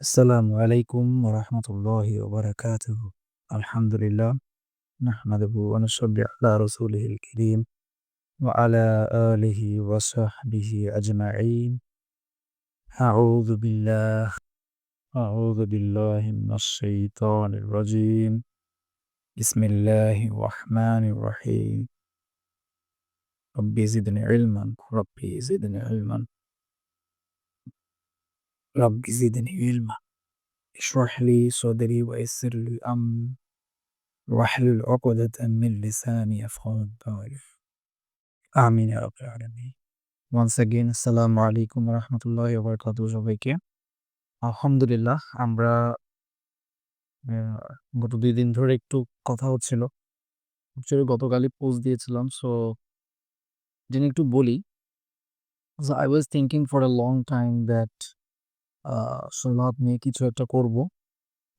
السلام عليكم ورحمة الله وبركاته. الحمد لله. نحمده ونصلي على رسوله الكريم وعلى آله وصحبه أجمعين. أعوذ بالله. أعوذ بالله من الشيطان الرجيم. بسم الله الرحمن الرحيم. ربي زدني علما. ربي زدني علما. رب زدني علما اشرح لي صدري ويسر لي أمري. واحلل عقدة من لساني يفقهوا قولي امين يا رب আমিন once again আসসালামু আলাইকুম রহমতুল্লাহ বরকাত সবাইকে। আলহামদুলিল্লাহ, আমরা গত দুই দিন ধরে একটু কথা হচ্ছিল। অ্যাকচুয়ালি গতকালই পোস্ট দিয়েছিলাম সো যিনি একটু বলি। I was thinking for a long time that সলাৎ নিয়ে কিছু একটা করব।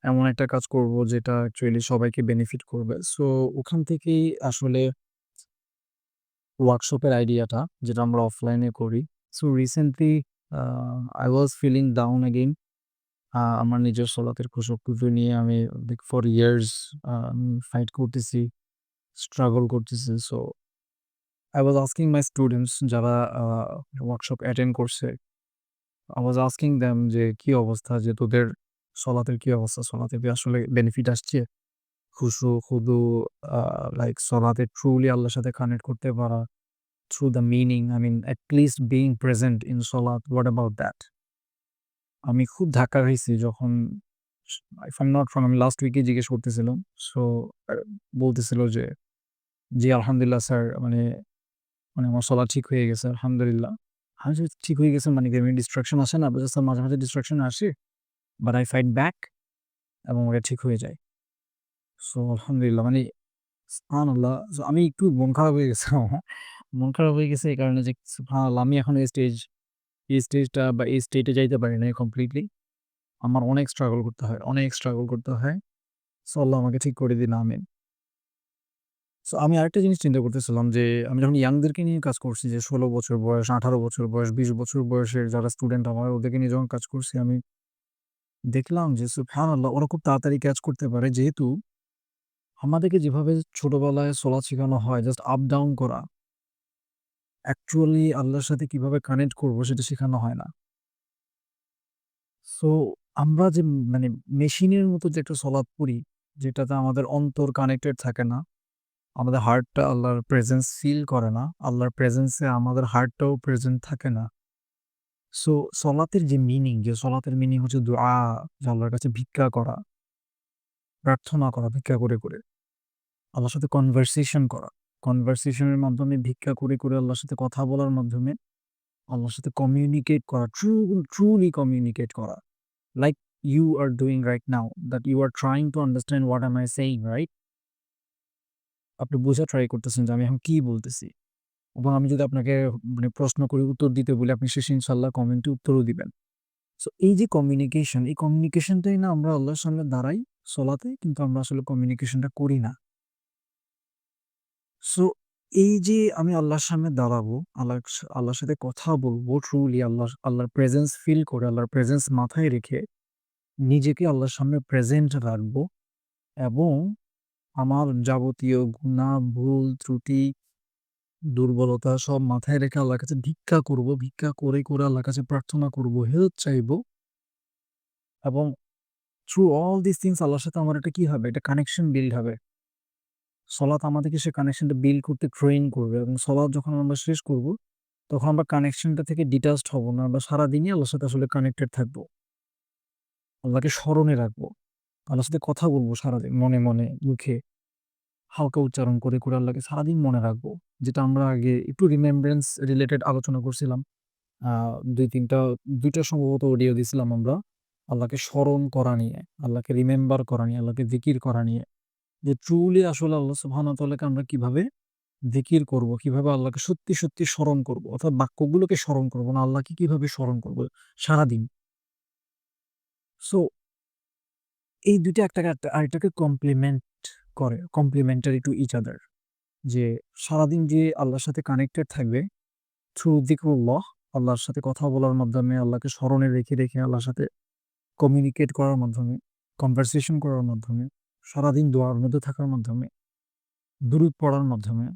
এমন একটা কাজ করব যেটা অ্যাকচুয়ালি সবাইকে বেনিফিট করবে। সো ওখান থেকেই আসলে ওয়ার্কশপের আইডিয়াটা যেটা আমরা অফলাইনে করি। So recently I was feeling down again আমার নিজের সলাতের কুশকুজু নিয়ে আমি ফর ইয়ার্স ফাইট করতেছি স্ট্রাগল করতেছি। So I was asking my students যারা ওয়ার্কশপ অ্যাটেন্ড করছে আই ওয়াজ আস্কিং দ্যাম যে, কি অবস্থা? যে, তোদের সলাতের কি অবস্থা? সলাতে আসলে বেনিফিট আসছে? খুশু, খুদু লাইক সলাতে ট্রুলি আল্লাহর সাথে কানেক্ট করতে পারা through the meaning I mean at least being present in সলাত হোয়াট অ্যাবাউট দ্যাট আমি খুব ধাক্কা খাইছি যখন ইফ আম নট ফ্রম আমি লাস্ট উইকে জিজ্ঞেস করতেছিলাম। সো বলতেছিল যে, জি, আলহামদুলিল্লাহ, স্যার মানে মানে আমার সলা ঠিক হয়ে গেছে, আলহামদুলিল্লাহ। আমি ঠিক হয়ে গেছে মানে কি ডিস্ট্রাকশন আসে না স্যার মাঝে মাঝে ডিস্ট্রাকশন আসে বাট আই ফাইট ব্যাক এবং ওটা ঠিক হয়ে যায়। সো আলহামদুলিল্লাহ মানে আল্লাহ আমি একটু মন খারাপ হয়ে গেছে মন খারাপ হয়ে গেছে এই কারণে যে সুবহানাল্লাহ, আমি এখন এই স্টেজ এই স্টেজটা বা এই স্টেটে যাইতে পারি না কমপ্লিটলি আমার অনেক স্ট্রাগল করতে হয়, অনেক স্ট্রাগল করতে হয়। সো আল্লাহ আমাকে ঠিক করে দিন আমিন। সো আমি আরেকটা জিনিস চিন্তা করতেছিলাম যে আমি যখন ইয়াংদেরকে নিয়ে কাজ করছি যে ষোলো বছর বয়স আঠারো বছর বয়স বিশ বছর বয়সের যারা স্টুডেন্ট আমার ওদেরকে নিয়ে যখন কাজ করছি আমি দেখলাম যে সুবহানাল্লাহ ওরা খুব তাড়াতাড়ি ক্যাচ করতে পারে যেহেতু আমাদেরকে যেভাবে ছোটবেলায় সলাৎ শেখানো হয় জাস্ট আপ ডাউন করা অ্যাকচুয়ালি আল্লাহর সাথে কীভাবে কানেক্ট করব সেটা শেখানো হয় না। সো আমরা যে মানে মেশিনের মতো যে একটা সলাৎ পড়ি, যেটাতে আমাদের অন্তর কানেক্টেড থাকে না। আমাদের হার্টটা আল্লাহর প্রেজেন্স ফিল করে না। আল্লাহর প্রেজেন্সে আমাদের হার্টটাও প্রেজেন্ট থাকে না। সো সলাতের যে মিনিং, যে সলাতের মিনিং হচ্ছে দোয়া, আল্লাহর কাছে ভিক্ষা করা। প্রার্থনা করা ভিক্ষা করে, করে। আল্লাহর সাথে কনভারসেশন করা। কনভারসেশনের মাধ্যমে ভিক্ষা করে, করে আল্লাহর সাথে কথা বলার মাধ্যমে আল্লাহর সাথে কমিউনিকেট করা, ট্রু ট্রুলি কমিউনিকেট করা। Like you are doing right now that you are trying to understand what am I saying, right? আপনি বোঝা ট্রাই করতেছেন যে আমি এখন কি বলতেছি। এবং আমি যদি আপনাকে মানে প্রশ্ন করি উত্তর দিতে বলি আপনি শেষে ইনশাআল্লাহ কমেন্টে উত্তরও দিবেন। সো এই যে কমিউনিকেশন, এই কমিউনিকেশনটাই না আমরা আল্লাহর সামনে দাঁড়াই সলাতে কিন্তু আমরা আসলে কমিউনিকেশনটা করি না। সো এই যে আমি আল্লাহর সামনে দাঁড়াবো, আল্লাহ আল্লাহর সাথে কথা বলব ট্রুলি আল্লাহ আল্লাহর প্রেজেন্স ফিল করে, আল্লাহর প্রেজেন্স মাথায় রেখে নিজেকে আল্লাহর সামনে প্রেজেন্ট রাখব এবং আমার যাবতীয় গুণা ভুল, ত্রুটি, দুর্বলতা সব মাথায় রেখে আল্লাহর কাছে ভিক্ষা করব। ভিক্ষা করে, করে আল্লাহর কাছে প্রার্থনা করব, হেল্প চাইব। এবং থ্রু অল দিস থিংস আল্লাহর সাথে আমার এটা কি হবে? এটা কানেকশন বিল্ড হবে। সলাৎ আমাদেরকে সে কানেকশনটা বিল্ড করতে ট্রেন করবে এবং সলাৎ যখন আমরা শেষ করব, তখন আমরা কানেকশনটা থেকে ডিটাচড হব না। আমরা সারাদিনই আল্লাহর সাথে আসলে কানেক্টেড থাকব। আল্লাহকে স্মরণে রাখব। আল্লাহর সাথে কথা বলব সারাদিন মনে, মনে, মুখে। হালকা উচ্চারণ করে, করে আল্লাহকে সারাদিন মনে রাখব। যেটা আমরা আগে একটু রিমেম্ব্রেন্স রিলেটেড আলোচনা করছিলাম। আ ২-৩ টা ২ টা সম্ভবত অডিও দিছিলাম আমরা। আল্লাহকে স্মরণ করা নিয়ে, আল্লাহকে রিমেম্বার করা নিয়ে, আল্লাহকে জিকির করা নিয়ে। যে ট্রুলি আসলে আল্লাহ সুবহানাহু আমরা কীভাবে জিকির করব, কীভাবে আল্লাহকে সত্যি, সত্যি স্মরণ করব অর্থাৎ বাক্যগুলোকে স্মরণ করব না, আল্লাহকে কীভাবে স্মরণ করব সারাদিন। সো এই ২ টা একটাকে আরেকটাকে কমপ্লিমেন্ট করে, কমপ্লিমেন্টারি টু ইচ আদার। যে সারাদিন যে আল্লাহর সাথে কানেক্টেড থাকবে থ্রু যিকরুল্লাহ, আল্লাহর সাথে কথা বলার মাধ্যমে, আল্লাহকে স্মরণে রেখে, রেখে আল্লাহর সাথে কমিউনিকেট করার মাধ্যমে, কনভারসেশন করার মাধ্যমে, সারাদিন দোয়ার মধ্যে থাকার মাধ্যমে, দুরূদ পড়ার মাধ্যমে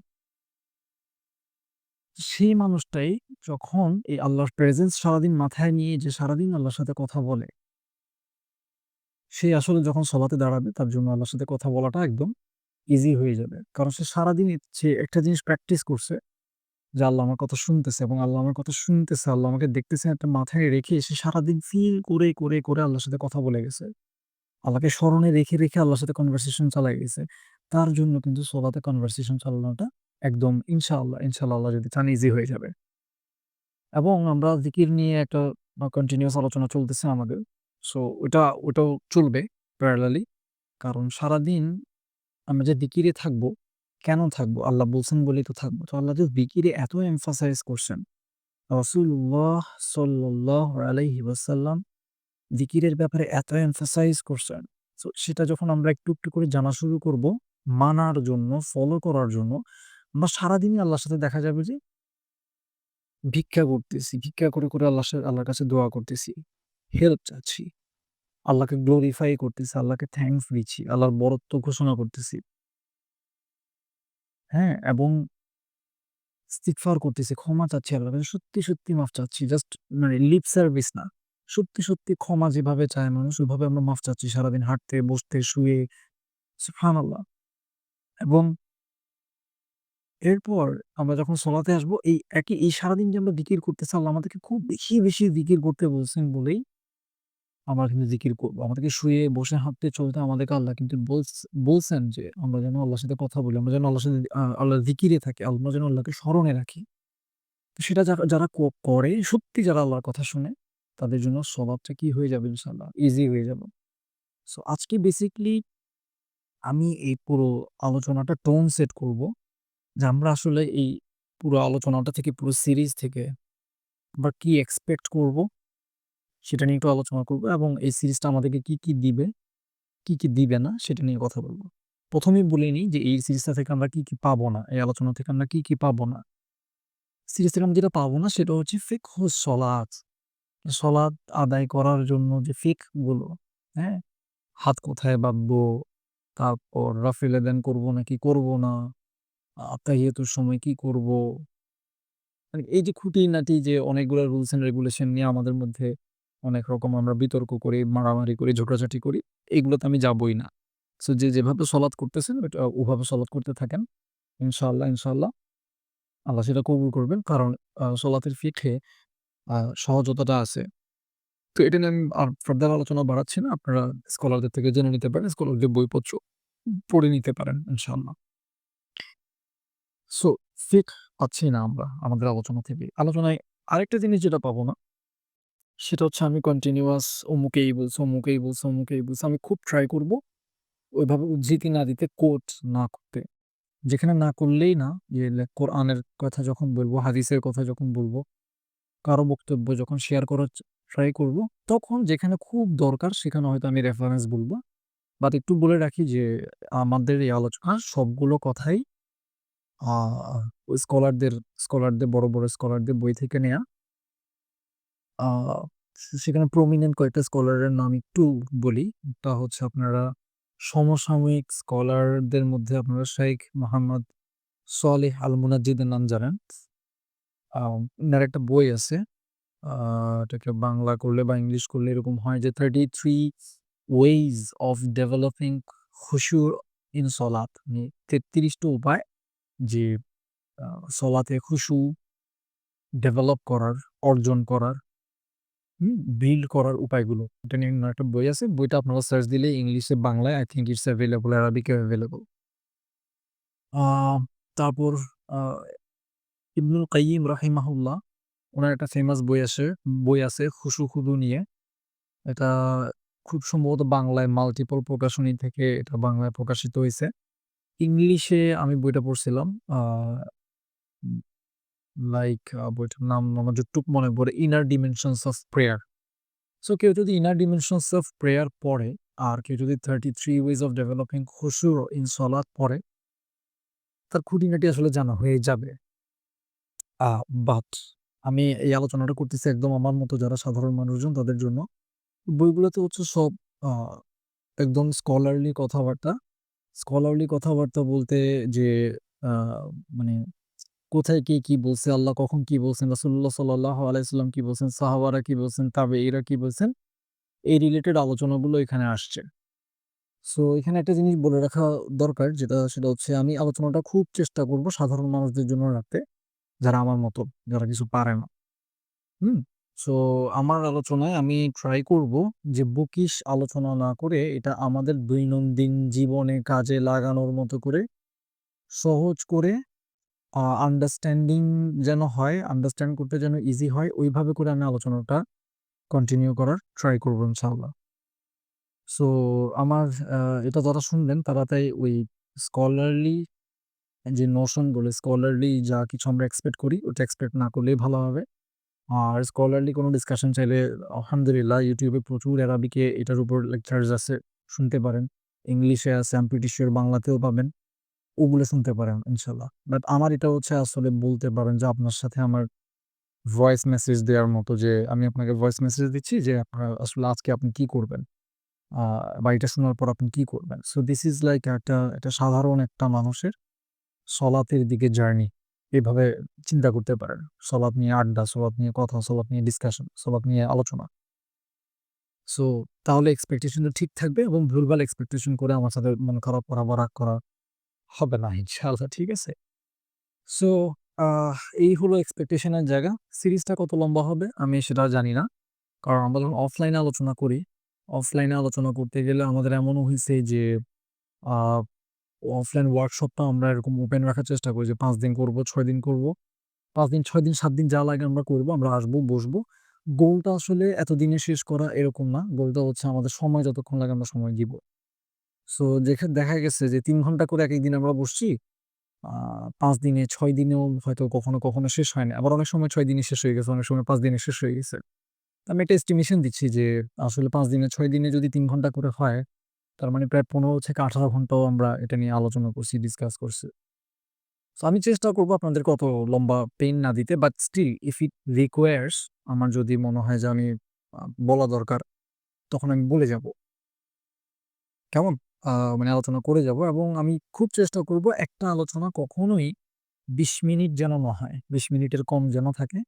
সেই মানুষটাই যখন এই আল্লাহর প্রেজেন্স সারাদিন মাথায় নিয়ে যে সারাদিন আল্লাহর সাথে কথা বলে সে আসলে যখন সলাতে দাঁড়াবে তার জন্য আল্লাহর সাথে কথা বলাটা একদম ইজি হয়ে যাবে। কারণ সে সারাদিন সে একটা জিনিস প্র্যাকটিস করছে যে আল্লাহ আমার কথা শুনতেছে এবং আল্লাহ আমার কথা শুনতেছে, আল্লাহ আমাকে দেখতেছে একটা মাথায় রেখে সে সারাদিন ফিল করে, করে, করে আল্লাহর সাথে কথা বলে গেছে। আল্লাহকে স্মরণে রেখে, রেখে আল্লাহর সাথে কনভারসেশন চালায় গেছে। তার জন্য কিন্তু সলাতে কনভারসেশন চালানোটা একদম ইনশাআল্লাহ, ইনশাআল্লাহ আল্লাহ যদি চান ইজি হয়ে যাবে। এবং আমরা জিকির নিয়ে একটা আ কন্টিনিউয়াস আলোচনা চলতেছে আমাদের। সো ওটা ওটাও চলবে প্যারালালি। কারণ সারাদিন আমরা যে জিকিরে থাকব, কেন থাকব? আল্লাহ বলছেন বলেই তো থাকব। তো আল্লাহ যে জিকিরে এত এমফাসাইজ করছেন, রাসূলুল্লাহ সাল্লাল্লাহু আলাইহি ওয়াসাল্লাম জিকিরের ব্যাপারে এত এমফাসাইজ করছেন। সো সেটা যখন আমরা একটু, একটু করে জানা শুরু করব, মানার জন্য, ফলো করার জন্য, আমরা সারাদিনই আল্লাহর সাথে দেখা যাবে যে ভিক্ষা করতেছি। ভিক্ষা করে, করে আল্লাহর সা আল্লাহর কাছে দোয়া করতেছি। হেল্প চাচ্ছি। আল্লাহকে গ্লোরিফাই করতেছি, আল্লাহকে থ্যাংকস দিচ্ছি, আল্লাহর বরত্ব ঘোষণা করতেছি। হ্যাঁ? এবং ইস্তিগফার করতেছি, ক্ষমা চাচ্ছি আল্লাহর কাছে। সত্যি, সত্যি মাফ চাচ্ছি। জাস্ট মানে লিপ সার্ভিস না। সত্যি, সত্যি ক্ষমা যেভাবে চায় মানুষ ওইভাবে আমরা মাফ চাচ্ছি সারাদিন হাঁটতে, বসতে, শুয়ে। ফান আল্লাহ এবং এরপর আমরা যখন সলাতে আসব এই একই এই সারাদিন যে আমরা জিকির করতেছি আল্লাহ আমাদেরকে খুব বেশি, বেশি জিকির করতে বলছেন বলেই আমরা কিন্তু জিকির করব। আমাদেরকে শুয়ে, বসে, হাঁটতে, চলতে আমাদেরকে আল্লাহ কিন্তু বলছেন যে আমরা যেন আল্লাহর সাথে কথা বলি। আমরা যেন আল্লাহর সাথে আল্লাহ জিকিরে থাকি। আমরা যেন আল্লাহকে স্মরণে রাখি। তো সেটা যারা করে সত্যি যারা আল্লাহর কথা শুনে তাদের জন্য স্বভাবটা কি হয়ে যাবে ইনশাল্লাহ ইজি হয়ে যাবে। সো আজকে বেসিক্যালি আমি এই পুরো আলোচনাটা টোন সেট করব। যে আমরা আসলে এই পুরো আলোচনাটা থেকে পুরো সিরিজ থেকে আমরা কি এক্সপেক্ট করব সেটা নিয়ে একটু আলোচনা করব এবং এই সিরিজটা আমাদেরকে কি, কি দিবে, কি, কি দিবে না সেটা নিয়ে কথা বলব। ১ম এই বলে নিই যে এই সিরিজটা থেকে আমরা কি, কি পাবো না। এই আলোচনা থেকে আমরা কি, কি পাবো না। সিরিজ থেকে আমরা যেটা পাবো না সেটা হচ্ছে ফিকহুস সলাত। সলাদ আদায় করার জন্য যে ফিকহগুলো, হ্যাঁ? হাত কোথায় বাঁধবো, তারপর রাফিল আদান করব নাকি করব না, আ তাহিয়াতুর সময় কি করব? মানে এই যে খুঁটিনাটি যে অনেকগুলো রুলস অ্যান্ড রেগুলেশন নিয়ে আমাদের মধ্যে অনেক রকম আমরা বিতর্ক করি, মারামারি করি, ঝগড়াঝাটি করি। এগুলোতে আমি যাবোই না। সো যে যেভাবে সলাৎ করতেছেন ওভাবে সলাৎ করতে থাকেন। ইনশাআল্লাহ, ইনশাআল্লাহ আল্লাহ সেটা কবুল করবেন। কারণ সলাতের ফিখে সহজতাটা আছে। তো এটা নিয়ে আমি আর ফার্দার আলোচনা বাড়াচ্ছি না। আপনারা স্কলারদের থেকে জেনে নিতে পারেন। স্কলারদের বইপত্র পড়ে নিতে পারেন ইনশাআল্লাহ। সো ফিকহ পাচ্ছি না আমরা আমাদের আলোচনা থেকে। আলোচনায় আরেকটা জিনিস যেটা পাবো না সেটা হচ্ছে আমি কন্টিনিউয়াস অমুকেই বলছে, অমুকে এই বলছে, অমুকে বলছে। আমি খুব ট্রাই করব ওইভাবে উদ্ধৃতি না দিতে, কোট না করতে। যেখানে না করলেই না যে কোরআনের কথা যখন বলব হাদিসের কথা যখন বলব কারও বক্তব্য যখন শেয়ার করার ট্রাই করব, তখন যেখানে খুব দরকার সেখানে হয়তো আমি রেফারেন্স বলব বাট একটু বলে রাখি যে আমাদের এই আলোচনা সবগুলো কথাই স্কলারদের স্কলারদের বড়, বড় স্কলারদের বই থেকে নেয়া। সেখানে প্রমিনেন্ট কয়েকটা স্কলারের নাম একটু বলি। তা হচ্ছে আপনারা সমসাময়িক স্কলারদের মধ্যে আপনারা শেখ মোহাম্মদ সলিহ আল মুনাজ্জিদের নাম জানেন। আ উনার একটা বই আছে। এটাকে বাংলা করলে বা ইংলিশ করলে এরকম হয় যে 33 ওয়েজ অফ ডেভেলপিং খুশু ইন সলাত। মানে ৩৩ টা উপায় যে সলাতে খুশু ডেভেলপ করার, অর্জন করার? বিল্ড করার উপায়গুলো। এটা নিয়ে একটা বই আছে। বইটা আপনারা সার্চ দিলে ইংলিশে, বাংলায় আই থিংক ইটস এভেইলেবল, আরাবিকেও এভেইলেবল। আ তারপর ইবনুল কাইয়িম রাহিমাহুল্লাহ উনার একটা ফেমাস বই আছে বই আছে খুশু খুদু নিয়ে। এটা খুব সম্ভবত বাংলায় মাল্টিপল প্রকাশনী থেকে এটা বাংলায় প্রকাশিত হয়েছে ইংলিশে আমি বইটা পড়ছিলাম। লাইক বইটার নাম আমার যতটুক মনে পড়ে 'inner dimensions of prayer'. So কেউ যদি 'ইনার ডিমেনশনস অফ প্রেয়ার' পড়ে, আর কেউ যদি 33 ওয়েজ অফ ডেভেলপিং খুশু ইন সলাত পড়ে, তার খুঁটিনাটি আসলে জানা হয়ে যাবে। বাট আমি এই আলোচনাটা করতেছি একদম আমার মতো যারা সাধারণ মানুষজন, তাদের জন্য। বইগুলোতে হচ্ছে সব একদম স্কলারলি কথাবার্তা। স্কলারলি কথাবার্তা বলতে যে মানে কোথায় কে কি বলছে, আল্লাহ কখন কি বলছেন, রাসূলুল্লাহ সাল্লাল্লাহু আলাইহি সাল্লাম কি বলছেন, সাহাবারা কি বলছেন, তাবেঈরা কি বলছেন, এই রিলেটেড আলোচনাগুলো এখানে আসছে। সো এখানে একটা জিনিস বলে রাখা দরকার যেটা সেটা হচ্ছে আমি আলোচনাটা খুব চেষ্টা করব সাধারণ মানুষদের জন্য রাখতে, যারা আমার মতো, যারা কিছু পারে না। হুম? সো আমার আলোচনায় আমি ট্রাই করব যে বুকিশ আলোচনা না করে এটা আমাদের দৈনন্দিন জীবনে কাজে লাগানোর মতো করে সহজ করে আন্ডারস্ট্যান্ডিং যেন হয়, আন্ডারস্ট্যান্ড করতে যেন ইজি হয় ওইভাবে করে আমি আলোচনাটা কন্টিনিউ করার ট্রাই করব ইনশাআল্লাহ। সো আমার এটা যারা শুনলেন তারা তাই ওই স্কলারলি যে নোশনগুলো স্কলারলি যা কিছু আমরা এক্সপেক্ট করি ওটা এক্সপেক্ট না করলেই ভালো হবে। আর স্কলারলি কোনো ডিসকাশন চাইলে আলহামদুলিল্লাহ ইউটিউবে প্রচুর অ্যারাবিকে এটার উপর লেকচারস আছে, শুনতে পারেন। ইংলিশে আছে, আমি বাংলাতেও পাবেন। ওগুলো শুনতে পারেন ইনশাল্লাহ বাট আমার এটা হচ্ছে আসলে বলতে পারেন যে আপনার সাথে আমার ভয়েস মেসেজ দেওয়ার মতো যে আমি আপনাকে ভয়েস মেসেজ দিচ্ছি যে আপনার আসলে আজকে আপনি কি করবেন? বা এটা শোনার পর আপনি কি করবেন? সো দিস ইজ লাইক একটা একটা সাধারণ একটা মানুষের সলাতের দিকে জার্নি। এভাবে চিন্তা করতে পারেন। সলাত নিয়ে আড্ডা, সলাত নিয়ে কথা, সলাত নিয়ে ডিসকাশন, সলাত নিয়ে আলোচনা। সো তাহলে এক্সপেকটেশনটা ঠিক থাকবে এবং ভুলভাল এক্সপেকটেশন করে আমার সাথে মন খারাপ করা বা রাগ করা হবে না ইনশাআল্লাহ, ঠিক আছে? সো এই হলো এক্সপেকটেশনের জায়গা। সিরিজটা কত লম্বা হবে আমি সেটা জানি না। কারণ আমরা যখন অফলাইনে আলোচনা করি, অফলাইনে আলোচনা করতে গেলে আমাদের এমনও হয়েছে যে অফলাইন ওয়ার্কশপটা আমরা এরকম ওপেন রাখার চেষ্টা করি যে পাঁচ দিন করব, ছয় দিন করব। পাঁচ দিন, ছয় দিন, সাত দিন যা লাগে আমরা করব। আমরা আসব, বসবো। গোলটা আসলে এতদিনে শেষ করা এরকম না। গোলটা হচ্ছে আমাদের সময় যতক্ষণ লাগে আমরা সময় দিব। সো যেখানে দেখা গেছে যে তিন ঘণ্টা করে একেক দিন আমরা বসছি। পাঁচ দিনে, ছয় দিনেও হয়তো কখনো, কখনো শেষ হয় না। আবার অনেক সময় ছয় দিনে শেষ হয়ে গেছে, অনেক সময় পাঁচ দিনে শেষ হয়ে গেছে। আমি একটা এস্টিমেশন দিচ্ছি যে আসলে পাঁচ দিনে, ছয় দিনে যদি তিন ঘণ্টা করে হয়, তার মানে প্রায় ১৫ থেকে ১৮ ঘন্টাও আমরা এটা নিয়ে আলোচনা করছি, ডিসকাস করছি। সো আমি চেষ্টা করব আপনাদের কত লম্বা পেন না দিতে। But still if it requires আমার যদি মনে হয় যে আমি বলা দরকার, তখন আমি বলে যাব। কেমন? মানে আলোচনা করে যাব এবং আমি খুব চেষ্টা করব একটা আলোচনা কখনোই ২০ মিনিট যেন না হয়। ২০ মিনিটের কম যেন থাকে।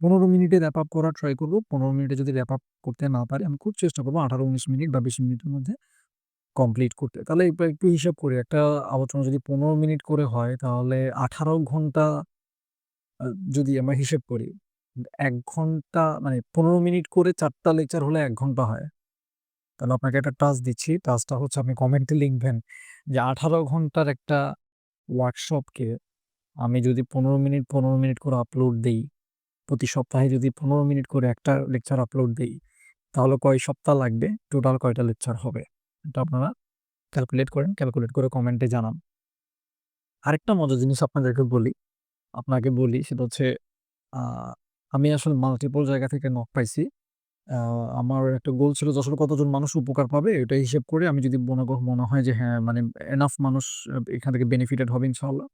১৫ মিনিটে র‍্যাপ আপ করার ট্রাই করব। ১৫ মিনিটে যদি র‍্যাপ আপ করতে না পারি, আমি খুব চেষ্টা করব ১৮-১৯ মিনিট বা ২০ মিনিটের মধ্যে কমপ্লিট করতে। তাহলে এবার একটু হিসাব করি। একটা আলোচনা যদি ১৫ মিনিট করে হয় তাহলে ১৮ ঘণ্টা যদি আমরা হিসেব করি, ১ ঘণ্টা মানে ১৫ মিনিট করে ৪ টা লেকচার হলে ১ ঘণ্টা হয়। তাহলে আপনাকে একটা টাস্ক দিচ্ছি। টাস্কটা হচ্ছে আপনি কমেন্টে লিখবেন যে ১৮ ঘণ্টার একটা ওয়ার্কশপকে আমি যদি ১৫ মিনিট, ১৫ মিনিট করে আপলোড দেই, প্রতি সপ্তাহে যদি ১৫ মিনিট করে একটা লেকচার আপলোড দেই, তাহলে কয় সপ্তাহ লাগবে? টোটাল কয়টা লেকচার হবে? এটা আপনারা ক্যালকুলেট করেন। ক্যালকুলেট করে কমেন্টে জানান। আরেকটা মজার জিনিস আপনাদেরকে বলি আপনাকে বলি সেটা হচ্ছে আমি আসলে মাল্টিপল জায়গা থেকে নক পাইছি। আমার একটা গোল ছিল যে আসলে কতজন মানুষ উপকার পাবে এটা হিসেব করে আমি যদি মনে মনে হয় যে হ্যাঁ, মানে এনাফ মানুষ এখান থেকে বেনিফিটেড হবে ইনশাআল্লাহ।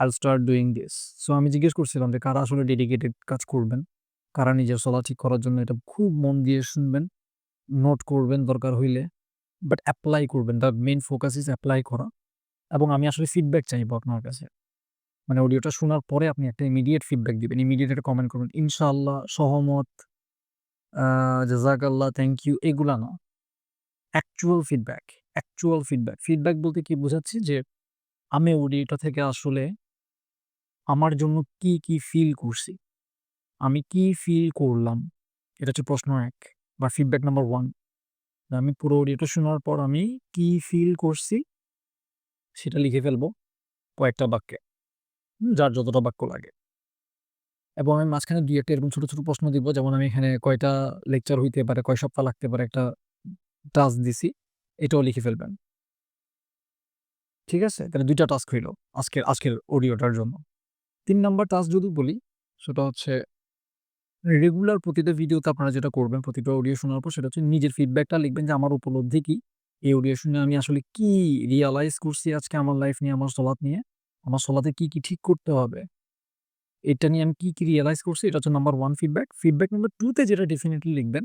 I'll start doing this. So আমি জিজ্ঞেস করছিলাম যে কারা আসলে ডেডিকেটেড কাজ করবেন? কারা নিজের চলা ঠিক করার জন্য এটা খুব মন দিয়ে শুনবেন, নোট করবেন দরকার হইলে। বাট অ্যাপ্লাই করবেন। The main focus is apply করা। এবং আমি আসলে ফিডব্যাক চাইব আপনার কাছে। মানে অডিওটা শোনার পরে আপনি একটা ইমিডিয়েট ফিডব্যাক দিবেন। ইমিডিয়েট একটা কমেন্ট করবেন। ইনশাআল্লাহ, সহমত, আ জাযাকাল্লাহ, থ্যাংক ইউ এগুলা না। Actual feedback, actual feedback. Feedback বলতে কি বোঝাচ্ছি যে আমি অডিওটা থেকে আসলে আমার জন্য কি, কি ফিল করছি? আমি কি ফিল করলাম? এটা হচ্ছে প্রশ্ন এক বা ফিডব্যাক নাম্বার ওয়ান আমি পুরো অডিওটা শোনার পর আমি কি ফিল করছি? সেটা লিখে ফেলব কয়েকটা বাক্যে। যার যতটা বাক্য লাগে। এবং আমি মাঝখানে ২ ১ টা এরকম ছোট, ছোট প্রশ্ন দিব। যেমন আমি এখানে কয়টা লেকচার হইতে পারে, কয় সপ্তাহ লাগতে পারে একটা টাস্ক দিছি। এটাও লিখে ফেলবেন। ঠিক আছে? তাহলে ২ টা টাস্ক হইল আজকের আজকের অডিওটার জন্য। ৩ নাম্বার টাস্ক যদি বলি সেটা হচ্ছে রেগুলার প্রতিটা ভিডিওতে আপনারা যেটা করবেন প্রতিটা অডিও শোনার পর সেটা হচ্ছে নিজের ফিডব্যাকটা লিখবেন যে আমার উপলব্ধি কি? এই অডিও শুনে আমি আসলে কি রিয়ালাইজ করছি আজকে আমার লাইফ নিয়ে, আমার সলাত নিয়ে? আমার সলাতে কি, কি ঠিক করতে হবে? এটা নিয়ে আমি কি, কি রিয়েলাইজ করছি? এটা হচ্ছে number one feedback. Feedback number 2 তে যেটা ডেফিনিটলি লিখবেন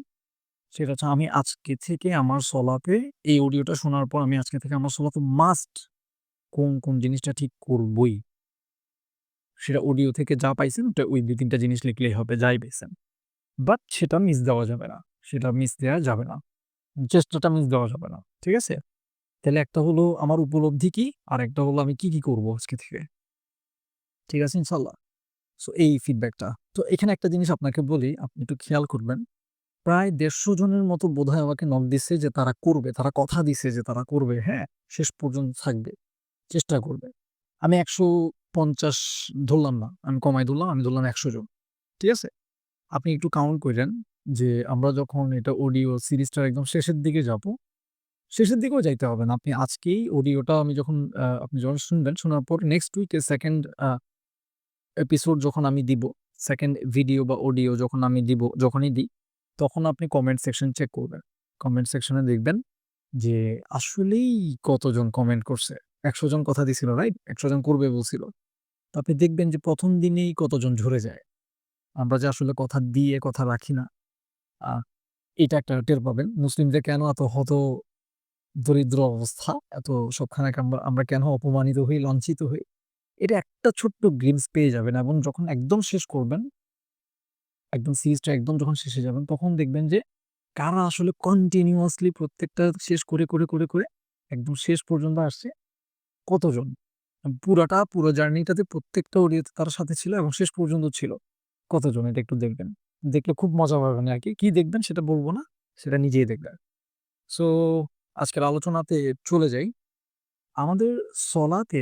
সেটা হচ্ছে আমি আজকে থেকে আমার সলাতে এই অডিওটা শোনার পর আমি আজকে থেকে আমার সলাতে মাস্ট কোন, কোন জিনিসটা ঠিক করবই। সেটা অডিও থেকে যা পাইছেন ওটা ওই ২-৩ জিনিস লিখলেই হবে যাই পাইছেন। বাট সেটা মিস দেওয়া যাবে না। সেটা মিস দেওয়া যাবে না। চেষ্টাটা মিস দেওয়া যাবে না। ঠিক আছে? তাহলে একটা হলো আমার উপলব্ধি কি? আর একটা হলো আমি কি, কি করব আজকে থেকে। ঠিক আছে ইনশাআল্লাহ? সো এই ফিডব্যাকটা। তো এখানে একটা জিনিস আপনাকে বলি, আপনি একটু খেয়াল করবেন। প্রায় ১৫০ জনের মতো বোধহয় আমাকে নক দিচ্ছে যে তারা করবে। তারা কথা দিছে যে তারা করবে, হ্যাঁ? শেষ পর্যন্ত থাকবে। চেষ্টা করবে। আমি ১৫০ ধরলাম না। আমি কমাই ধরলাম, আমি ধরলাম ১০০ জন। ঠিক আছে? আপনি একটু কাউন্ট কইরেন যে আমরা যখন এটা অডিও সিরিজটার একদম শেষের দিকে যাব, শেষের দিকেও যাইতে হবে না। আপনি আজকেই অডিওটা আমি যখন আপনি যখন শুনবেন, শোনার পর নেক্সট উইকে 2nd আ এপিসোড যখন আমি দিব, সেকেন্ড ভিডিও বা অডিও যখন আমি দিব, যখনই দিই, তখন আপনি কমেন্ট সেকশন চেক করবেন। কমেন্ট সেকশনে দেখবেন যে আসলেই কতজন কমেন্ট করছে। ১০০ জন কথা দিছিল, রাইট? ১০০ জন করবে বলছিল। তো আপনি দেখবেন যে প্রথম দিনেই কতজন ঝরে যায়। আমরা যে আসলে কথা দিয়ে কথা রাখি না। এটা একটা টের পাবেন। মুসলিমদের কেন এত হত দরিদ্র অবস্থা, এত সবখানে আমরা আমরা কেন অপমানিত হই, লাঞ্ছিত হই। এটা একটা ছোট্ট গ্রিমস পেয়ে যাবেন এবং যখন একদম শেষ করবেন একদম সিরিজটা একদম যখন শেষে যাবেন, তখন দেখবেন যে কারা আসলে কন্টিনিউয়াসলি প্রত্যেকটা শেষ করে, করে, করে, করে একদম শেষ পর্যন্ত আসছে কতজন। পুরাটা পুরো জার্নিটাতে প্রত্যেকটা অডিওতে তার সাথে ছিল এবং শেষ পর্যন্ত ছিল। কতজন এটা একটু দেখবেন। দেখলে খুব মজা পাবেন আর কি কী দেখবেন সেটা বলব না। সেটা নিজেই দেখবেন। সো আজকের আলোচনাতে চলে যাই। আমাদের সলাতে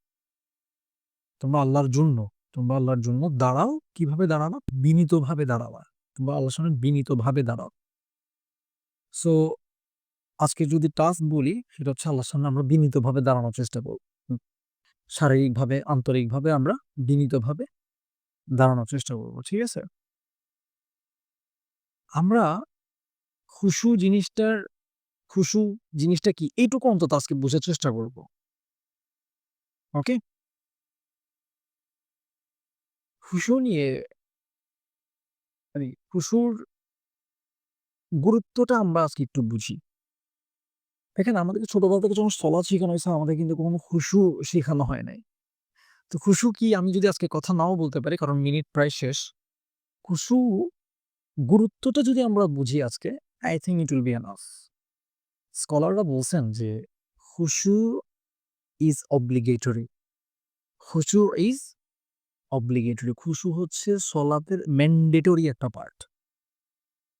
তোমরা আল্লাহর জন্য, তোমরা আল্লাহর জন্য দাঁড়াও। কীভাবে দাঁড়াবা? বিনীতভাবে দাঁড়াবা। তোমরা আল্লাহর সামনে বিনীতভাবে দাঁড়াও। সো আজকে যদি টাস্ক বলি সেটা হচ্ছে আল্লাহর সামনে আমরা বিনীতভাবে দাঁড়ানোর চেষ্টা করব। শারীরিকভাবে, আন্তরিকভাবে আমরা বিনীতভাবে দাঁড়ানোর চেষ্টা করব। ঠিক আছে? আমরা খুশু জিনিসটার খুশু জিনিসটা কি? এইটুকু অন্তত আজকে বোঝার চেষ্টা করব। ওকে? খুশু নিয়ে মানে খুশুর গুরুত্বটা আমরা আজকে একটু বুঝি। দেখেন আমাদেরকে ছোটবেলা থেকে যখন সলাত শিখানো হয়েছে, আমাদের কিন্তু কখনো খুশু শেখানো হয় নাই। তো খুশু কি আমি যদি আজকে কথা নাও বলতে পারি, কারণ মিনিট প্রায় শেষ। খুশু গুরুত্বটা যদি আমরা বুঝি আজকে, I think it will be enough. স্কলাররা বলছেন যে, খুশু ইজ obligatory. খুশু is obligatory. খুশু হচ্ছে সলাতের ম্যান্ডেটরি একটা পার্ট।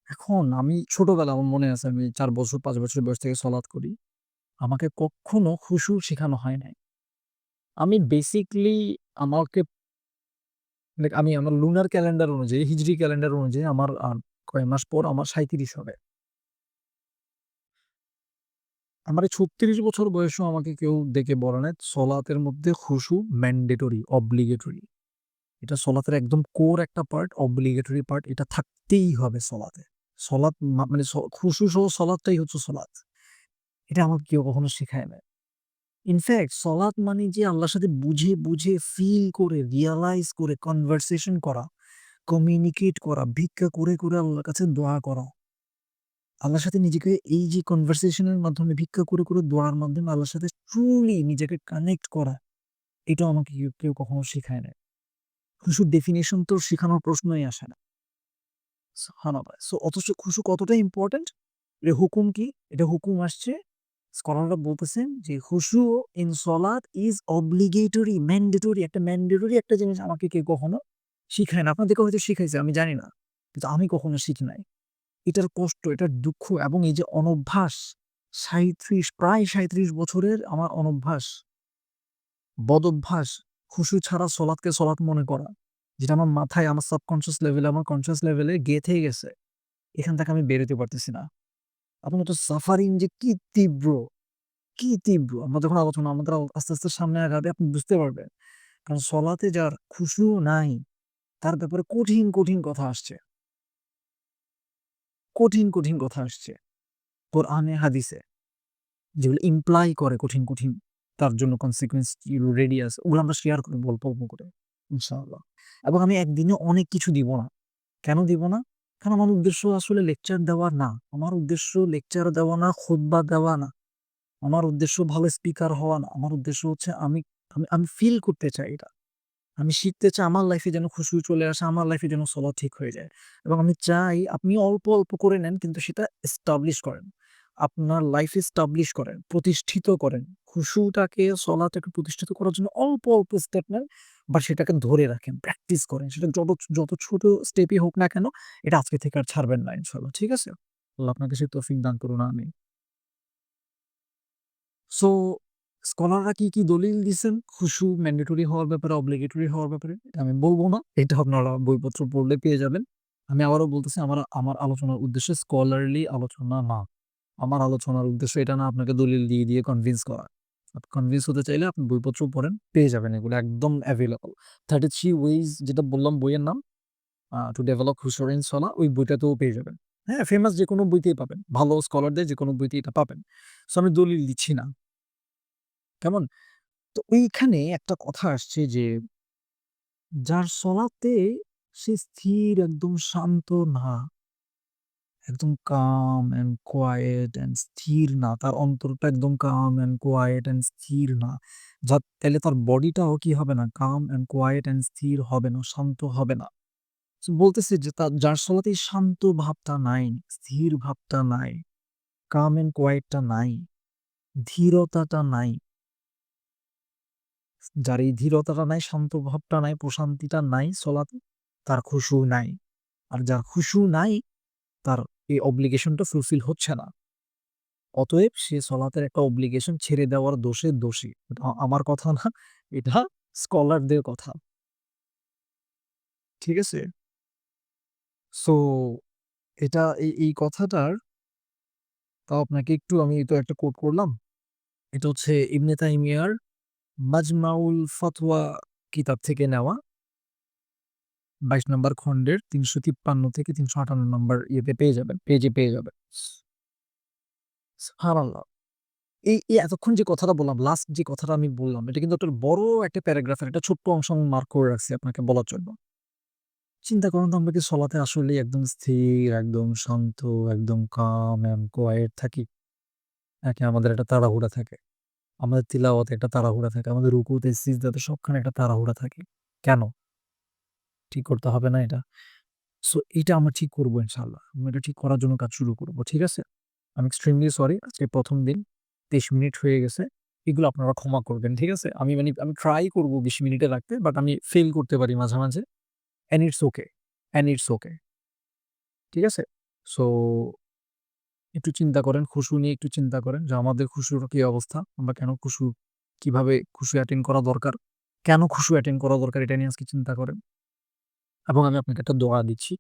এখন আমি ছোটবেলা আমার মনে আছে আমি চার বছর পাঁচ বছর বয়স থেকে সলাত করি। আমাকে কক্ষনো খুশু শেখানো হয় নাই। আমি বেসিকলি আমাকে আমি আমার লুনার ক্যালেন্ডার অনুযায়ী, হিজরি ক্যালেন্ডার অনুযায়ী আমার আ কয় মাস পর আমার ৩৭ হবে। আমার এই ৩৬ বছর বয়সেও আমাকে কেউ দেখে বলে নাই সলাতের মধ্যে খুশু ম্যান্ডেটরি, অব্লিগেটরি। এটা সলাতের একদম কোর একটা পার্ট, অব্লিগেটরি পার্ট এটা থাকতেই হবে সলাতে। মা মানে খুশু সহ সলাতটাই হচ্ছে সলাত। এটা আমাকে কেউ কখনো শেখায় না ইনফ্যাক্ট সলাত মানে যে আল্লাহর সাথে বুঝে, বুঝে ফিল করে, রিয়ালাইজ করে কনভারসেশন করা, কমিউনিকেট করা, ভিক্ষা করে, করে আল্লাহর কাছে দোয়া করা। আল্লাহর সাথে নিজেকে এই যে কনভারসেশন এর মাধ্যমে ভিক্ষা করে, করে দোয়ার মাধ্যমে আল্লাহর সাথে ট্রুলি নিজেকে কানেক্ট করা, এটাও আমাকে কেউ, কখনো শেখায় নাই। খুশুর ডেফিনেশন তো শেখানোর প্রশ্নই আসে না। সো অথচ খুশু কতটা ইম্পোর্টেন্ট? এর হুকুম কি? এটা হুকুম আসছে স্কলাররা বলতেছেন যে খুশু ইন সলাত ইজ অব্লিগেটরি, ম্যান্ডেটরি একটা ম্যান্ডেটরি একটা জিনিস আমাকে কেউ কখনো শিখায় না। আপনাদেরকে হয়তো শিখাইছে আমি জানি না। কিন্তু আমি কখনো শিখি নাই। এটার কষ্ট, এটার দুঃখ এবং এই যে অনভ্যাস ৩৭ প্রায় ৩৭ বছরের আমার অনভ্যাস। বদঅভ্যাস খুশু ছাড়া সলাতকে সলাত মনে করা। যেটা আমার মাথায় আমার সাবকন্সিয়াস লেভেলে আমার কনসিয়াস লেভেলে গেঁথে গেছে। এখান থেকে আমি বেরোতে পারতেছি না। আপনার তো সাফারিং যে কি তীব্র, কি তীব্র! আমরা যখন আলোচনা আমাদের আস্তে, আস্তে সামনে আগাবে আপনি বুঝতে পারবেন। কারণ সলাতে যার খুশু নাই, তার ব্যাপারে কঠিন, কঠিন কথা আসছে। কঠিন, কঠিন কথা আসছে। কোরআনে হাদিসে। যেগুলো ইমপ্লাই করে কঠিন, কঠিন তার জন্য কনসিকুয়েন্স রেডি আছে। ওগুলো আমরা শেয়ার অল্প, অল্প করে। ইনশাআল্লাহ। এবং আমি একদিনে অনেক কিছু দিব না। কেন দিব না? কারণ আমার উদ্দেশ্য আসলে লেকচার দেওয়া না। আমার উদ্দেশ্য লেকচার দেওয়া না, খুতবা দেওয়া না। আমার উদ্দেশ্য ভালো স্পিকার হওয়া না। আমার উদ্দেশ্য হচ্ছে আমি আমি আমি ফিল করতে চাই এটা। আমি শিখতে চাই আমার লাইফে যেন খুশু চলে আসে, আমার লাইফে যেন সলাৎ ঠিক হয়ে যায়। এবং আমি চাই আপনি অল্প, অল্প করে নেন কিন্তু সেটা এস্টাবলিশ করেন। আপনার লাইফ এস্টাবলিশ করেন, প্রতিষ্ঠিত করেন। খুশুটাকে সলাৎটাকে প্রতিষ্ঠিত করার জন্য অল্প, অল্প স্টেপ নেন বা সেটাকে ধরে রাখেন, প্র্যাকটিস করেন। সেটা যত যত ছোট স্টেপই হোক না কেন, এটা আজকে থেকে আর ছাড়বেন না ইনশাআল্লাহ। ঠিক আছে? আল্লাহ আপনাকে সেই তৌফিক দান করুন। আমিন। সো স্কলাররা কি, কি দলিল দিছেন খুশু ম্যান্ডেটরি হওয়ার ব্যাপারে, অব্লিগেটরি হওয়ার ব্যাপারে? আমি বলব না। এটা আপনারা বইপত্র পড়লে পেয়ে যাবেন। আমি আবারও বলতেছি আমার আমার আলোচনার উদ্দেশ্য স্কলারলি আলোচনা না। আমার আলোচনার উদ্দেশ্য এটা না আপনাকে দলিল দিয়ে, দিয়ে কনভিন্স করা। কনভিন্স হতে চাইলে আপনি বইপত্র পড়েন, পেয়ে যাবেন এগুলো একদম এভেইলেবল। 33 ওয়েজ যেটা বললাম বইয়ের নাম টু ডেভেলপ ইন সলা ওই বইটাতেও পেয়ে যাবেন। হ্যাঁ, ফেমাস যেকোনো বইতেই পাবেন। ভালো স্কলারদের যেকোনো বইতেই এটা পাবেন। সো আমি দলিল দিচ্ছি না। কেমন? তো ওইখানে একটা কথা আসছে যে যার সলাতে সে স্থির একদম শান্ত না। একদম কাম অ্যান্ড কোয়েট অ্যান্ড স্থির না। তার অন্তরটা একদম কাম অ্যান্ড কোয়েট অ্যান্ড স্থির না। যা তাইলে তার বডিটাও কি হবে না? কাম অ্যান্ড কোয়েট অ্যান্ড স্থির হবে না, শান্ত হবে না। বলতেছে যে তার যার সলাতে শান্ত ভাবটা নাই, স্থির ভাবটা নাই, কাম অ্যান্ড কোয়েটটা নাই, ধীরতাটা নাই। যার এই ধীরতাটা নাই, শান্ত ভাবটা নাই, প্রশান্তিটা নাই সলাতে, তার খুশু নাই। আর যার খুশু নাই, তার এই অব্লিগেশনটা ফুলফিল হচ্ছে না। অতএব সে সলাতের একটা অব্লিগেশন ছেড়ে দেওয়ার দোষে দোষী। আমার কথা না, এটা স্কলারদের কথা। ঠিক আছে? সো এটা এই, কথাটার তাও আপনাকে একটু আমি তো একটা কোট করলাম। এটা হচ্ছে ইবনে তাইমিয়ার মাজমাউল ফাতওয়া কিতাব থেকে নেওয়া। ২২ নাম্বার খণ্ডের ৩৫৩ থেকে তিনশো আটান্ন নম্বর ইয়েতে পেয়ে যাবেন, পেজে পেয়ে যাবেন। এই, এতক্ষণ যে কথাটা বললাম, লাস্ট যে কথাটা আমি বললাম, এটা কিন্তু একটা বড় একটা প্যারাগ্রাফের একটা ছোট্ট অংশ আমি মার্ক করে রাখছি আপনাকে বলার জন্য। চিন্তা করুন তো আমরা কি সলাতে আসলেই একদম স্থির, একদম শান্ত, একদম কাম অ্যান্ড কোয়েট থাকি? নাকি আমাদের একটা তাড়াহুড়া থাকে? আমাদের তিলাওয়াতে একটা তাড়াহুড়া থাকে, আমাদের রুকুতে, সিজদাতে সবখানে একটা তাড়াহুড়া থাকে। কেন? ঠিক করতে হবে না এটা? সো এটা আমরা ঠিক করব ইনশাল্লাহ আমি এটা ঠিক করার জন্য কাজ শুরু করব। ঠিক আছে? আমি এক্সট্রিমলি সরি আজকে ১ম দিন ২৩ মিনিট হয়ে গেছে। এগুলো আপনারা ক্ষমা করবেন। ঠিক আছে? আমি মানে আমি ট্রাই করব ২০ মিনিটে রাখতে বাট আমি ফেল করতে পারি মাঝে, মাঝে। And it's okay, and it's okay. ঠিক আছে? সো একটু চিন্তা করেন, খুশু নিয়ে একটু চিন্তা করেন যে আমাদের খুশুর কি অবস্থা? আমরা কেন খুশু কীভাবে খুশু অ্যাটেন্ড করা দরকার? কেন খুশু অ্যাটেন্ড করা দরকার এটা নিয়ে আজকে চিন্তা করেন। এবং আমি আপনাকে একটা দোয়া দিচ্ছি।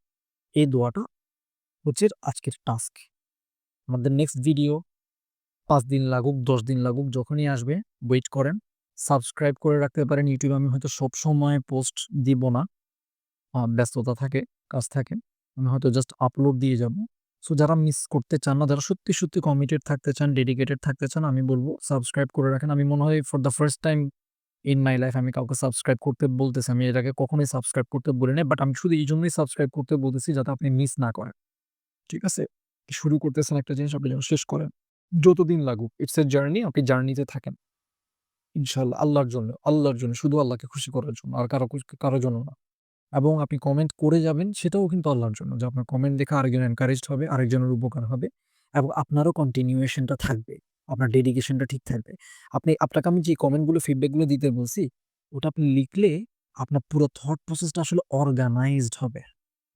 এই দোয়াটা হচ্ছে আজকের টাস্ক। আমাদের নেক্সট ভিডিও পাঁচ দিন লাগুক, ১০ দিন লাগুক যখনই আসবে ওয়েট করেন। সাবস্ক্রাইব করে রাখতে পারেন। ইউটিউবে আমি হয়তো সব সময় পোস্ট দিব না। ব্যস্ততা থাকে, কাজ থাকে। আমি হয়তো জাস্ট আপলোড দিয়ে যাব। সো যারা মিস করতে চান না, যারা সত্যি, সত্যি কমিটেড থাকতে চান, ডেডিকেটেড থাকতে চান আমি বলব সাবস্ক্রাইব করে রাখেন। আমি মনে হয় for the first time in my life আমি কাউকে সাবস্ক্রাইব করতে বলতেছি। আমি এটাকে কখনোই সাবস্ক্রাইব করতে বলি নাই। বাট আমি শুধু এই জন্যই সাবস্ক্রাইব করতে বলতেছি যাতে আপনি মিস না করেন। ঠিক আছে? শুরু করতেছেন একটা জিনিস আপনি যেন শেষ করেন। যতদিন লাগুক ইটস এ জার্নি আপনি জার্নিতে থাকেন। ইনশাল্লাহ আল্লাহর জন্য, আল্লাহর জন্য শুধু আল্লাহকে খুশি করার জন্য আর কারও কারও জন্য না। এবং আপনি কমেন্ট করে যাবেন সেটাও কিন্তু আল্লাহর জন্য। যে আপনার কমেন্ট দেখে আরেকজন এনকারেজড হবে, আরেকজনের উপকার হবে এবং আপনারও কন্টিনিউয়েশনটা থাকবে। আপনার ডেডিকেশনটা ঠিক থাকবে। আপনি আপনাকে আমি যে কমেন্টগুলো ফিডব্যাকগুলো দিতে বলছি, ওটা আপনি লিখলে আপনার পুরো থট প্রসেসটা আসলে অর্গানাইজড হবে।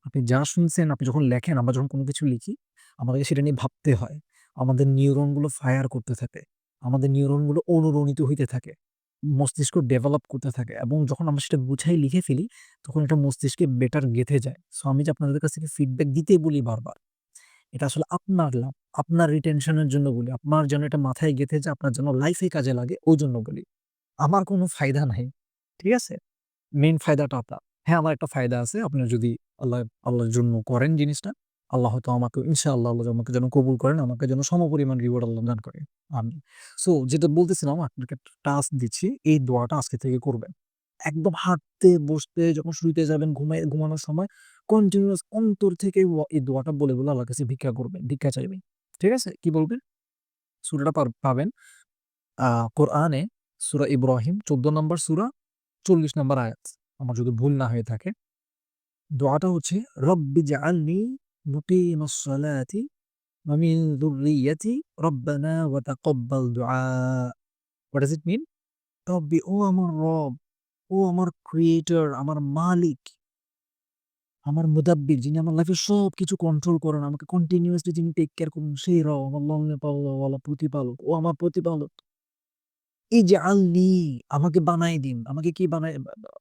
আপনি যা শুনছেন আপনি যখন লেখেন, আমরা যখন কোনো কিছু লিখি, আমাদেরকে সেটা নিয়ে ভাবতে হয়। আমাদের নিউরনগুলো ফায়ার করতে থাকে। আমাদের নিউরনগুলো অনুরণিত হইতে থাকে। মস্তিষ্ক ডেভেলপ করতে থাকে এবং যখন আমরা সেটা বুঝাই লিখে ফেলি, তখন এটা মস্তিষ্কে বেটার গেঁথে যায়। সো আমি যে আপনাদের কাছ থেকে ফিডব্যাক দিতে বলি বারবার, এটা আসলে আপনার লাভ, আপনার রিটেনশনের জন্য বলি। আপনার যেন এটা মাথায় গেঁথে যায়, আপনার যেন লাইফে কাজে লাগে ওই জন্য বলি। আমার কোনো ফায়দা নাই। ঠিক আছে? মেইন ফায়দাটা আপনার। হ্যাঁ, আমার একটা ফায়দা আছে। আপনি যদি আল্লাহ আল্লাহর জন্য করেন জিনিসটা, আল্লাহ হয়তো আমাকে ইনশাআল্লাহ আল্লাহ আল্লাহ আমাকে যেন কবুল করেন, আমাকে যেন সমপরিমাণ রিওয়ার্ড আল্লাহ দান করে। আমি সো যেটা বলতেছিলাম আপনাকে টাস্ক দিচ্ছি। এই দোয়াটা আজকে থেকে করবেন। একদম হাঁটতে, বসতে, যখন শুইতে যাবেন, ঘুমাই ঘুমানোর সময় কন্টিনিউয়াস অন্তর থেকে এই দোয়াটা বলে, বলে আল্লাহর কাছে ভিক্ষা করবেন, ভিক্ষা চাইবেন। ঠিক আছে? কি বলবেন? সূরাটা পাবেন কোরআনে সূরা ইব্রাহিম ১৪ নম্বর সুরা চল্লিশ নম্বর আয়াত। আমার যদি ভুল না হয়ে থাকে। দোয়াটা হচ্ছে রব্বি ইজআলনি মুকিমাস সালাতি যুররিয়্যাতি রব্বানা ওয়া তাকাব্বাল দুআ। What does it mean? রব্বি ও আমার রব, ও আমার ক্রিয়েটর, আমার মালিক। আমার মুদাব্বির যিনি আমার লাইফে সব কিছু কন্ট্রোল করেন, আমাকে কন্টিনিউয়াসলি যিনি টেক কেয়ার করুন সেই রব, আমার লালনে পাওয়ালা প্রতিপালক। ও আমার প্রতিপালক। ইজআলনি আমাকে বানাই দিন। আমাকে কি বানাই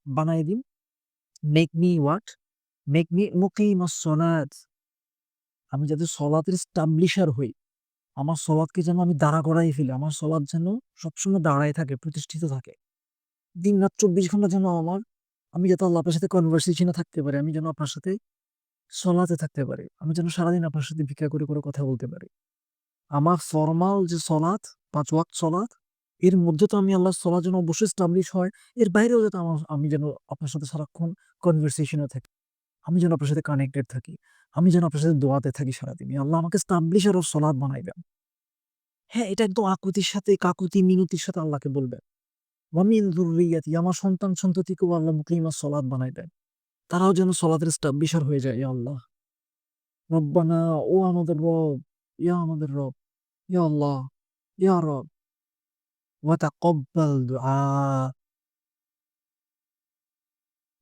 বানাই দিন? Make me what? Make me মুকিমাস সালাত। আমি যাতে সলাতের এস্টাবলিশার হই। আমার সলাতকে যেন আমি দাঁড়া করাই ফেলি। আমার সলাত যেন সবসময় দাঁড়ায় থাকে, প্রতিষ্ঠিত থাকে। দিন-রাত ২৪ ঘণ্টা যেন আমার আমি যাতে আল্লাহ আপনার সাথে কনভারসেশন থাকতে পারি। আমি যেন আপনার সাথে সলাতে থাকতে পারি। আমি যেন সারাদিন আপনার সাথে ভিক্ষা করে, করে কথা বলতে পারি। আমার ফরমাল যে সলাত, ৫ ওয়াক্ত সলাত, এর মধ্যে তো আমি আল্লাহর সলাত যেন অবশ্যই এস্টাবলিশ হয়। এর বাইরেও যাতে আমার আমি যেন আপনার সাথে সারাক্ষণ কনভারসেশন থাকি। আমি যেন আপনার সাথে কানেক্টেড থাকি। আমি যেন আপনার সাথে দোয়াতে থাকি সারাদিন। আল্লাহ আমাকে এস্টাবলিশার অফ সলাত বানাইবেন হ্যাঁ, এটা একদম আকুতির সাথে কাকুতি মিনতির সাথে আল্লাহকে বলবেন। ওয়া মিন আমার সন্তান সন্ততিকেও আল্লাহ মুকিমাস সালাত বানায় দেন। তারাও যেন সলাতের এস্টাবলিশার হয়ে যায়, ইয়া আল্লাহ। রব্বানা ও আমাদের রব, ইয়া আমাদের রব, ইয়া আল্লাহ, ইয়া রব। ওয়া তাকাব্বাল দুআ।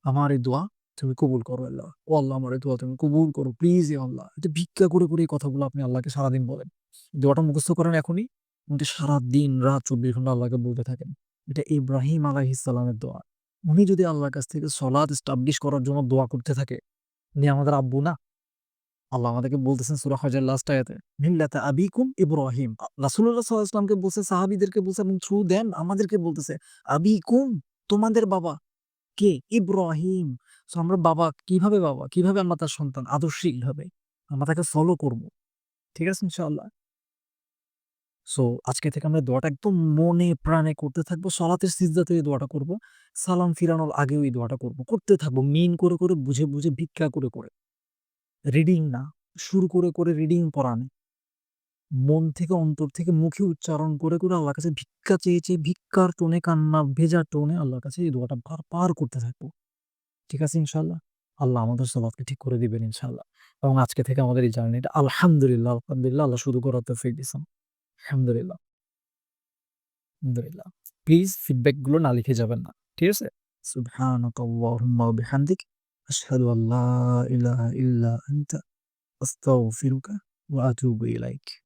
আমার এই দোয়া তুমি কবুল করো আল্লাহ। ও আল্লাহ আমার এই দোয়া তুমি কবুল করো। প্লিজ ইয়া আল্লাহ। এটা ভিক্ষা করে, করে এই কথাগুলো আপনি আল্লাহকে সারাদিন বলেন। দোয়াটা মুখস্থ করেন এখনই। কিন্তু সারাদিন রাত ২৪ ঘণ্টা আল্লাহকে বলতে থাকেন। এটা ইব্রাহিম আলাইহিস সালামের দোয়া। উনি যদি আল্লাহর কাছ থেকে সলাত এস্টাবলিশ করার জন্য দোয়া করতে থাকে, উনি আমাদের আব্বু না? আল্লাহ আমাদেরকে বলতেছেন সূরা হজের লাস্ট আয়াতে, মিল্লাতা আবিকুম ইব্রাহিম। সাল্লাল্লাহু আলাইহি ওয়াসাল্লামকে বলছে, সাহাবীদেরকে বলছে এবং থ্রু দেম আমাদেরকে বলতেছে, আবিকুম তোমাদের বাবা কে? ইব্রাহিম। সো আমরা বাবা কীভাবে বাবা? কীভাবে আমরা তার সন্তান? আদর্শিকভাবে। আমরা তাকে ফলো করব। ঠিক আছে ইনশাআল্লাহ? সো আজকে থেকে আমরা দোয়াটা একদম মনে প্রাণে করতে থাকব। সলাতের সিজদাতে এই দোয়াটা করব। সালাম ফিরানোর আগেও এই দোয়াটা করব। করতে থাকব মিন করে, করে বুঝে, বুঝে ভিক্ষা করে, করে। রিডিং না। শুরু করে, করে রিডিং পড়া না। মন থেকে অন্তর থেকে মুখে উচ্চারণ করে, করে আল্লাহর কাছে ভিক্ষা চেয়ে, চেয়ে ভিক্ষার টোনে কান্না ভেজা টোনে আল্লাহর কাছে এই দোয়াটা বারবার করতে থাকব। ঠিক আছে ইনশাল্লাহ আল্লাহ আমাদের সলাতকে ঠিক করে দিবেন ইনশাল্লাহ এবং আজকে থেকে আমাদের এই জার্নিটা আলহামদুলিল্লাহ, আলহামদুলিল্লাহ আল্লাহ শুরু করার তৌফিক দিছেন। আলহামদুলিল্লাহ। আলহামদুলিল্লাহ। প্লিজ ফিডব্যাকগুলো না লিখে যাবেন না। ঠিক আছে? সুবহানাকাল্লাহুম্মা ওয়া বিহামদিক, আশহাদু আল্লা ইলাহা ইল্লা আনতা, আস্তাগফিরুকা ওয়া আতুবু ইলাইক।